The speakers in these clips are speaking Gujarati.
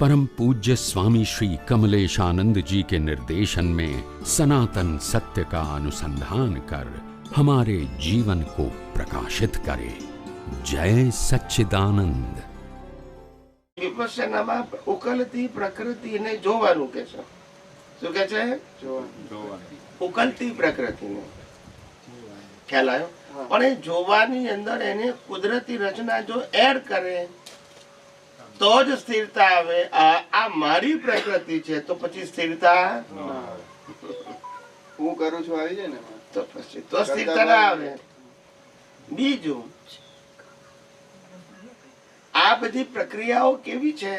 परम पूज्य स्वामी श्री कमलेशानंद जी के निर्देशन में सनातन सत्य का अनुसंधान कर हमारे जीवन को प्रकाशित करे। जय सच्चिदानंद। વિપશ્યનામાં ઉકલતી हाँ। जो જોવાનું કે છે શું કે છે તો જ સ્થિરતા આવે. આ મારી પ્રકૃતિ છે તો પછી સ્થિરતા હું. કરું છું આવી જાય ને તો પછી તો સ્થિરતા ના આવે. બીજું આ બધી પ્રક્રિયાઓ કેવી છે?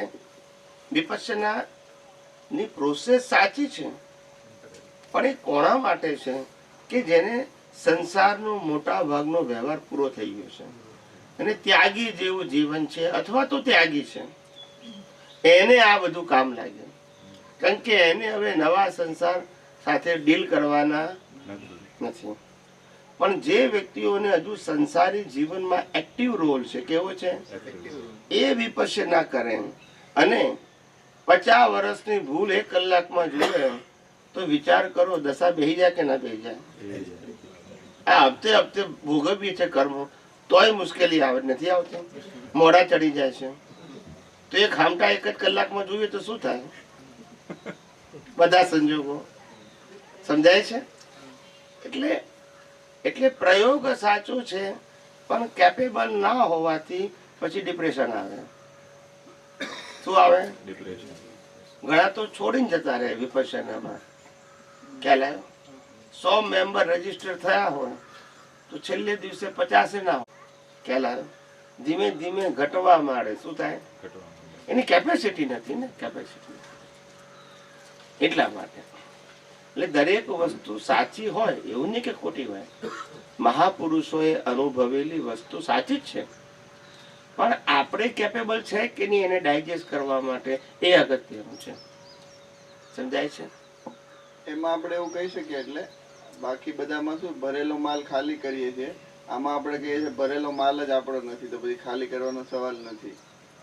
વિપස්සના ની પ્રોસેસ સાચી છે? પણ એ કોના માટે છે? કે જેને સંસારનો મોટા ભાગનો વ્યવહાર પૂરો થઈ ગયો છે? અને ત્યાગી જેવું જીવન છે અથવા તો ત્યાગી છે. એને આ બધું કામ લાગ્યું. કારણ કે એને હવે નવા સંસાર સાથે ડીલ કરવાના નથી. પણ જે વ્યક્તિઓને હજુ સંસારી જીવનમાં એક્ટિવ રોલ છે, કેવો છે? એ વિપස්සના કરે. અને પચાસ વર્ષની ભૂલ એક કલાકમાં જુએ તો વિચાર કરો દશા બેહી જાય કે ના બેહી જાય? આ હપ્તે હપ્તે ભોગવીએ છે કર્મ. તોય મુશ્કેલી આવે નથી આવતી. મોડા ચડી જાય છે. તો એક ખામટા એક જ કલાકમાં જોઈએ તો શું થાય? બધા સંજોગો. સમજાય છે? એટલે એટલે પ્રયોગ સાચો છે પણ કેપેબલ ના હોવાથી પછી ડિપ્રેશન આવે. શું આવે? ઘણા તો છોડીને જતા રહે વિપસનામાં ખ્યાલ આવ્યો? સો મેમ્બર રજિસ્ટર થયા હોય તો છેલ્લે દિવસે પચાસે ના હોય ખ્યાલ ધીમે ધીમે ઘટવા માંડે. શું થાય? એની કેપેસિટી નથી ને? કેપેસિટી એટલા માટે. એટલે દરેક વસ્તુ સાચી હોય એવું નહીં કે ખોટી હોય. મહાપુરુષોએ અનુભવેલી વસ્તુ સાચી જ છે. પણ આપણે કેપેબલ છે કે નહીં એને ડાયજેસ્ટ કરવા માટે એ અગત્યનું છે. સમજાય છે? એમાં આપણે એવું કહી શકીએ એટલે બાકી બધામાં શું? ભરેલો માલ ખાલી કરીએ છીએ. આમાં આપણે કહીએ છીએ ભરેલો માલ જ આપણો નથી તો પછી ખાલી કરવાનો સવાલ નથી.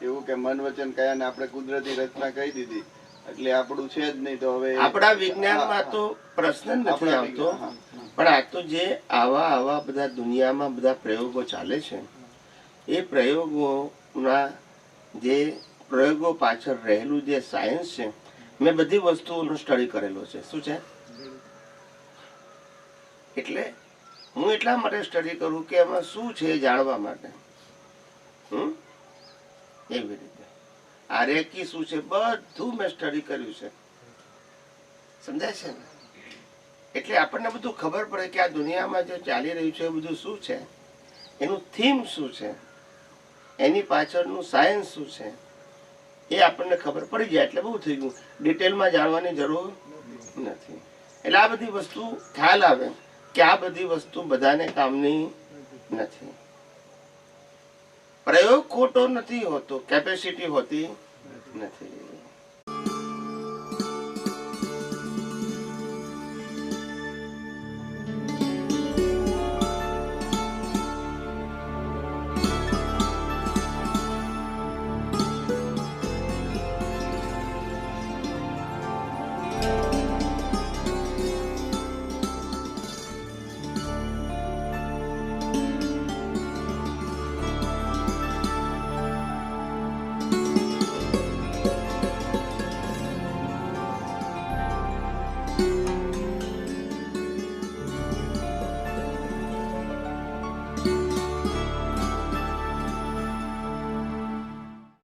એવું કે મન વચન કયા ને આપણે કુદરતી રચના કહી દીધી. એટલે આપણું છે જ નહીં તો હવે આપણા વિજ્ઞાનમાં તો પ્રશ્ન નથી આવતો. પણ આ તો જે આવા આવા બધા દુનિયામાં બધા પ્રયોગો ચાલે છે એ પ્રયોગોના જે પ્રયોગો પાછળ રહેલું જે સાયન્સ છે મેં બધી વસ્તુઓનો સ્ટડી કરેલો છે. શું છે? એટલે હું એટલા માટે સ્ટડી કરું કે એમાં શું છે જાણવા માટે. હમ? એવી રીતે. આ રેકી શું છે? બધું મેં સ્ટડી કર્યું છે. સમજાય છે ને? એટલે આપણને બધું ખબર પડે કે આ દુનિયામાં જે ચાલી રહ્યું છે એ બધું શું છે? એનું થીમ શું છે? એની પાછળનું સાયન્સ શું છે? એ આપણને ખબર પડી જાય એટલે બહુ થઈ ગયું. ડિટેલમાં જાણવાની જરૂર નથી. એટલે આ બધી વસ્તુ ખ્યાલ આવે. કે આ બધી વસ્તુ બધાને કામની નથી. પ્રયોગ ખોટો નથી હોતો કેપેસિટી હોતી નથી.